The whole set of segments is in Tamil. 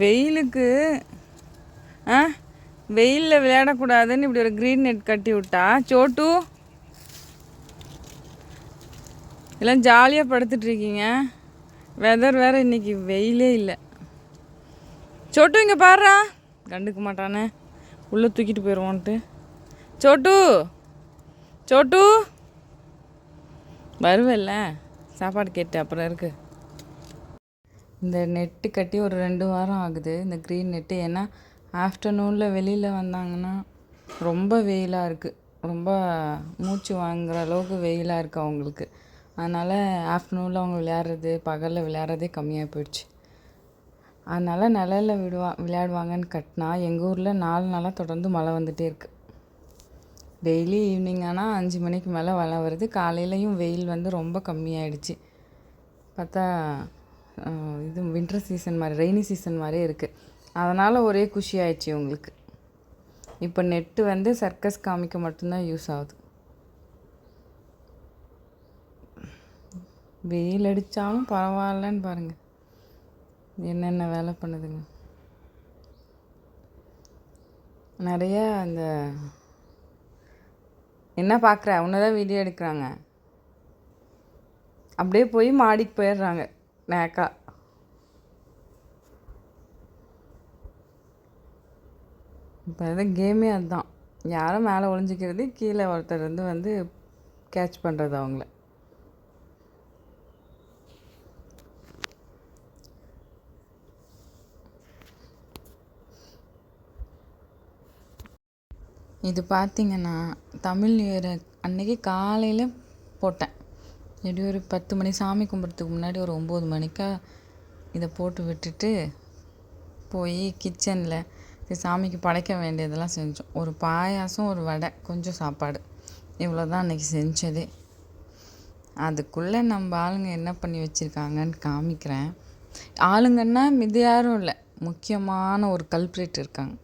வெயிலுக்கு ஆ? வெயிலில் விளையாடக்கூடாதுன்னு இப்படி ஒரு க்ரீன் நெட் கட்டி விட்டா? சோட்டு? எல்லாம் ஜாலியாக படுத்துட்ருக்கீங்க வெதர் வேற இன்றைக்கி வெயிலே இல்லை. சோட்டு இங்கே பாடுறா கண்டுக்க மாட்டானே. உள்ளே தூக்கிட்டு போயிடுவோன்ட்டு சோட்டு? சோட்டு? வருவல்ல. சாப்பாடு கேட்டு அப்புறம் இருக்குது இந்த நெட்டு கட்டி ஒரு ரெண்டு வாரம் ஆகுது இந்த க்ரீன் நெட்டு. ஏன்னா ஆஃப்டர்நூனில் வெளியில் வந்தாங்கன்னா ரொம்ப வெயிலாக இருக்குது ரொம்ப மூச்சு வாங்குற அளவுக்கு வெயிலாக இருக்குது அவங்களுக்கு. அதனால் ஆஃப்டர்நூனில் அவங்க விளையாடுறது பகலில் விளையாடுறதே கம்மியாக போயிடுச்சு. அதனால் நிழல்ல விடுவா விளையாடுவாங்கன்னு கட்டினா எங்கள் ஊரில் நாலு நாளாக தொடர்ந்து மழை வந்துகிட்டே இருக்குது டெய்லி ஈவினிங் ஆனால் அஞ்சு மணிக்கு மேலே மழை வருது. காலையிலையும் வெயில் வந்து ரொம்ப கம்மியாயிடுச்சு. பார்த்தா இது வின்டர் சீசன் மாதிரி ரெய்னி சீசன் மாதிரியே இருக்குது அதனால் ஒரே குஷி ஆயிடுச்சு உங்களுக்கு இப்போ நெட்டு வந்து சர்க்கஸ் காமிக்க மட்டும்தான் யூஸ் ஆகுது. வெயில் அடித்தாலும் பரவாயில்லன்னு பாருங்கள் என்னென்ன வேலை பண்ணுதுங்க. நிறைய அந்த என்ன பார்க்குற உன்னதான் வீடியோ எடுக்கிறாங்க. அப்படியே போய் மாடிக்கு போயிடுறாங்க. நேக்கா இப்போ எதுவும் கேமே அதுதான். யாரும் மேலே ஒளிஞ்சிக்கிறது கீழே ஒருத்தர் வந்து வந்து கேட்ச் பண்ணுறது அவங்கள. இது பார்த்தீங்கன்னா தமிழ் நியூ இயர் அன்னைக்கு காலையில் போட்டேன். எப்படி ஒரு பத்து மணி சாமி கும்பிட்றதுக்கு முன்னாடி ஒரு ஒம்பது மணிக்கா இதை போட்டு விட்டுட்டு போய் கிச்சனில் சாமிக்கு படைக்க வேண்டியதெல்லாம் செஞ்சோம். ஒரு பாயாசம் ஒரு வடை கொஞ்சம் சாப்பாடு. இவ்வளோ தான் அன்றைக்கி செஞ்சதே. அதுக்குள்ளே நம்ம ஆளுங்க என்ன பண்ணி வச்சுருக்காங்கன்னு காமிக்கிறேன். ஆளுங்கன்னா இது யாரும் இல்லை. முக்கியமான ஒரு கல்ப்ரேட் இருக்காங்க.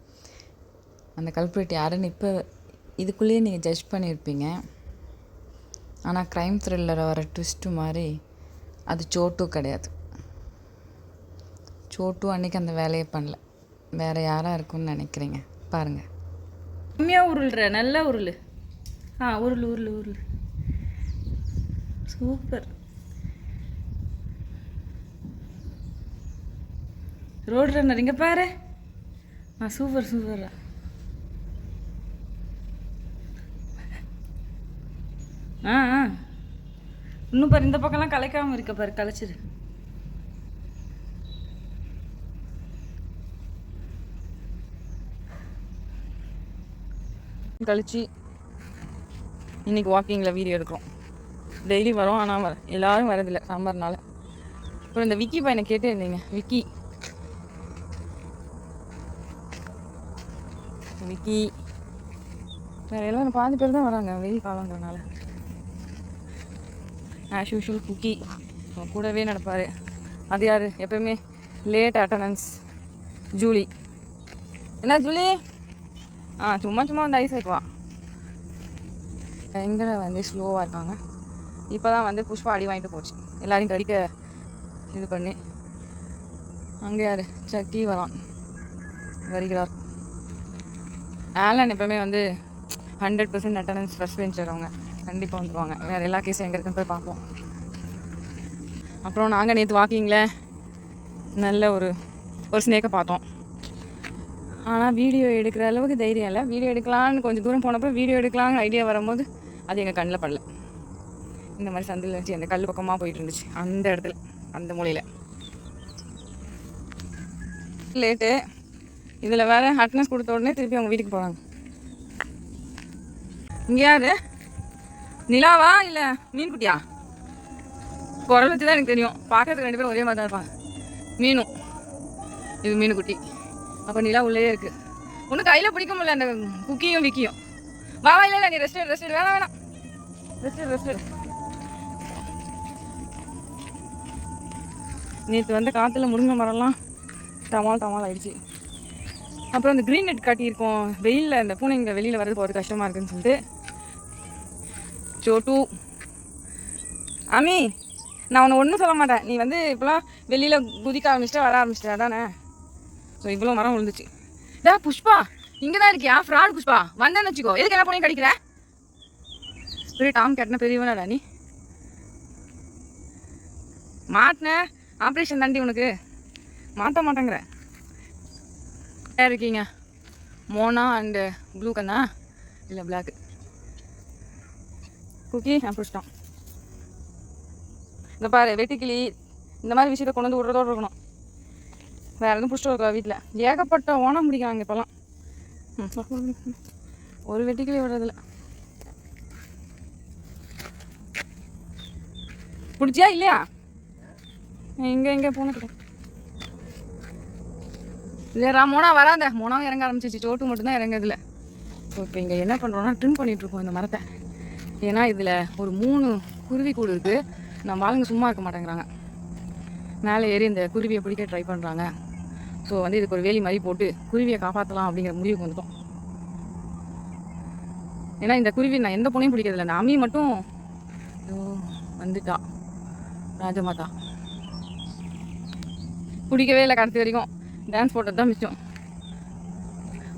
அந்த கல்ப்ரேட் யாருன்னு இப்போ இதுக்குள்ளேயே நீங்கள் ஜட்ஜ் பண்ணியிருப்பீங்க. ஆனால் க்ரைம் த்ரில்லரை வர ட்விஸ்ட்டு மாதிரி அது சோட்டு கிடையாது. சோட்டு அன்னைக்கு அந்த வேலையை பண்ணல. வேறு யாராக இருக்கும்னு நினைக்கிறீங்க? பாருங்கள் கம்மியாக உருள்ற நல்லா உருளு. ஆ உருள் உருள் உருள். சூப்பர். ரோடு ரன்னர் இங்கே பாரு. ஆ சூப்பர் சூப்பரா. ஆ ஆ. இன்னும் பாரு இந்த பக்கம்லாம் கலைக்காமல் இருக்க பாரு கலைச்சிரு. கழிச்சு இன்னைக்கு வாக்கிங்கில் வீடியோ எடுக்கிறோம். டெய்லி வரோம் ஆனால் வர எல்லாரும் வரதில்லை சாம்பார்னால. அப்புறம் இந்த விக்கி பையனை கேட்டே இருந்தீங்க. விக்கி. விக்கி. வேற எல்லாரும் பாதி பேர் தான் வராங்க வெயில் காலங்கிறனால ஆஸ் யூஷுவல் குக்கி கூடவே நடப்பார். அது யார்? எப்பயுமே லேட் அட்டண்டன்ஸ் ஜூலி. என்ன ஜூலி? ஆ சும்மா சும்மா வந்து ஐஸ் வைக்குவான் எங்கே வந்து ஸ்லோவாக இருக்காங்க. இப்போ தான் வந்து புஷ்பா அடி வாங்கிட்டு போச்சு. எல்லாரையும் கடிக்க இது பண்ணி. அங்கே யார்? சக்கி வரான். வருகிறார். ஆலன் எப்பவுமே வந்து hundred percent attendance first bench வரவங்க கண்டிப்பாக வந்துடுவாங்க வேறு எல்லா கேஸும் எங்கே இருக்குன்னு போய் பார்ப்போம். அப்புறம் நாங்கள் நேற்று வாக்கிங்கில் நல்ல ஒரு ஒரு ஸ்னேக்கை பார்த்தோம். ஆனால் வீடியோ எடுக்கிற அளவுக்கு தைரியம் இல்லை. வீடியோ எடுக்கலான்னு கொஞ்சம் தூரம் போனப்போ வீடியோ எடுக்கலான்னு ஐடியா வரும்போது அது எங்கள் கண்ணில் படல. இந்த மாதிரி சந்தில் வச்சு அந்த கல் பக்கமாக போயிட்டு இருந்துச்சு. அந்த இடத்துல அந்த மூலையில். லேட்டு இதில் வேற அட்டனஸ் கொடுத்த உடனே திருப்பி அவங்க வீட்டுக்கு போகிறாங்க இங்கே யார்? நிலாவா இல்லை மீன்குட்டியா? குரல் வச்சு தான் எனக்கு தெரியும். பார்க்கறதுக்கு ரெண்டு பேரும் ஒரே மாதிரி தான் இருப்பாங்க. மீனும் இது மீனுக்குட்டி. அப்போ நிலா உள்ளே இருக்குது ஒன்றும் கையில் பிடிக்க முடியல அந்த குக்கியும் விக்கியும்? வா வா இல்லை இல்லை நீ ரெஸ்ட் ரெஸ்ட் வேணாம் வேணாம். ரெஸ்ட் ரெஸ்ட் நேற்று வந்த காற்றுல முருங்கை மரம்லாம் டமால் டமால் ஆயிடுச்சு. அப்புறம் அந்த க்ரீன் நெட் காட்டியிருக்கோம். வெயிலில் இந்த பூனைங்க வெளியில் வரது போகிறது கஷ்டமாக இருக்குன்னு சொல்லிட்டு சோட்டு அமி நான் உன்னை ஒன்றும் சொல்ல மாட்டேன். நீ வந்து இப்போலாம் வெளியில் குதிக்க ஆரம்பிச்சிட்ட வர ஆரம்பிச்சிட்ட அதானே? ஸோ இவ்வளோ மரம் விழுந்துச்சு. டா புஷ்பா இங்கே தான் இருக்கியா? ஃப்ராட் புஷ்பா. வந்தேன்னு வச்சுக்கோ. எதுக்கு என்ன பண்ணி கிடைக்கிற? பெரிய டாம் கேட்டன பெரியவனாடா நீ? மாட்டின? ஆப்ரேஷன் தாண்டி உனக்கு. மாட்ட மாட்டேங்கிற. யார் இருக்கீங்க? மோனா அண்டு ப்ளூ கண்ணா? இல்லை பிளாக்கு குக்கி. நான் பிடிச்சிட்டோம் இந்த பாரு வெட்டுக்கிளி இந்த மாதிரி விஷயத்த கொண்டு வந்து விடுறதோடு இருக்கணும். வேற எதுவும் பிடிச்சிட்டு இருக்கா வீட்டில் ஏகப்பட்ட ஓனம் பிடிக்கிறாங்க இப்போல்லாம். ஒரு வெட்டுக்கிளி விடுறதில்ல. பிடிச்சியா இல்லையா? எங்கே எங்கே போனது இல்லையா மோனா வராத. மோனாவும் இறங்க ஆரம்பிச்சிச்சு சோட்டு மட்டும்தான் இறங்குறதுல ஸோ இப்போ இங்கே என்ன பண்ணுறோம்னா ட்ரிம் பண்ணிகிட்ருக்கோம் இந்த மரத்தை. ஏன்னா இதில் ஒரு மூணு குருவி கூடு இருக்குது நம்ம ஆளுங்க சும்மா இருக்க மாட்டேங்கிறாங்க. மேலே ஏறி இந்த குருவியை பிடிக்க ட்ரை பண்ணுறாங்க ஸோ வந்து இதுக்கு ஒரு வேலி மாதிரி போட்டு குருவியை காப்பாற்றலாம் அப்படிங்கிற முடிவுக்கு வந்துட்டோம். ஏன்னா இந்த குருவி நான் எந்த பொண்ணையும் பிடிக்கிறதில்ல இந்த அம்மி மட்டும் வந்துட்டா. ராஜமாதா. பிடிக்கவே இல்லை கடைசி வரைக்கும். டான்ஸ் போட்டது தான் மிச்சம்.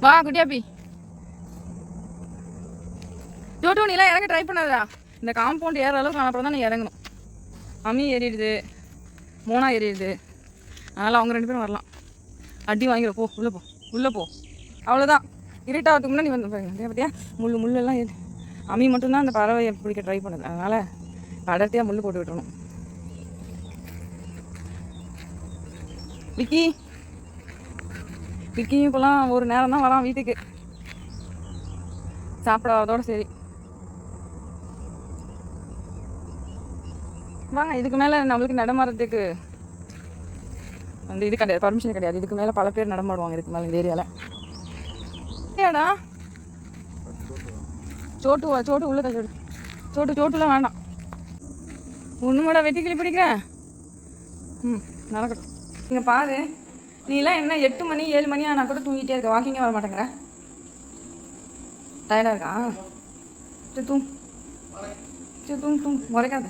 வா குட்டியாப்பி. டோட்டோ நீலாம் இறங்க ட்ரை பண்ணாதா இந்த காம்பவுண்ட் ஏற அளவுக்கு அப்புறம் தான் நீ இறங்கணும். அம்மி ஏறிடுது. மோனா ஏறிடுது. அதனால் அவங்க ரெண்டு பேரும் வரலாம். அடி வாங்கிட போ உள்ளே போ உள்ளே போ. அவ்வளோதான் இருட்டாகிறதுக்கு முன்னாடி நீ வந்து பாருங்க. பார்த்தியா முள் முள்ளெல்லாம் ஏறி. அம்மி மட்டும்தான் அந்த பறவையை பிடிக்க ட்ரை பண்ணுது. அதனால் அடர்த்தியாக முள் போட்டு விட்டுறணும். விக்கி. விக்கியும் இப்போலாம் ஒரு நேரம் தான் வரான் வீட்டுக்கு. சாப்பிடாதோட சரி. வாங்க இதுக்கு மேலே நம்மளுக்கு நடமாடுறதுக்கு வந்து இது கிடையாது பர்மிஷன் கிடையாது. இதுக்கு மேலே பல பேர் நடமாடுவாங்க இதுக்கு மேலே இந்த ஏரியாவில் ஏடா? சோட்டு வா சோட்டு உள்ள தள்ளி சோட்டு சோட்டுலாம் வேண்டாம். ஒன்றுமோட வெட்டி கிளி பிடிக்கிறேன் ம் நடக்கட்டும். இங்கே பாரு நீலாம் என்ன எட்டு மணி ஏழு மணி ஆனால் கூட தூங்கிட்டே இருக்க வாக்கிங்கே வர மாட்டேங்கிற டயர்டாக இருக்கா? சரி தூங் சரி தூங் தூங் முறைக்காத.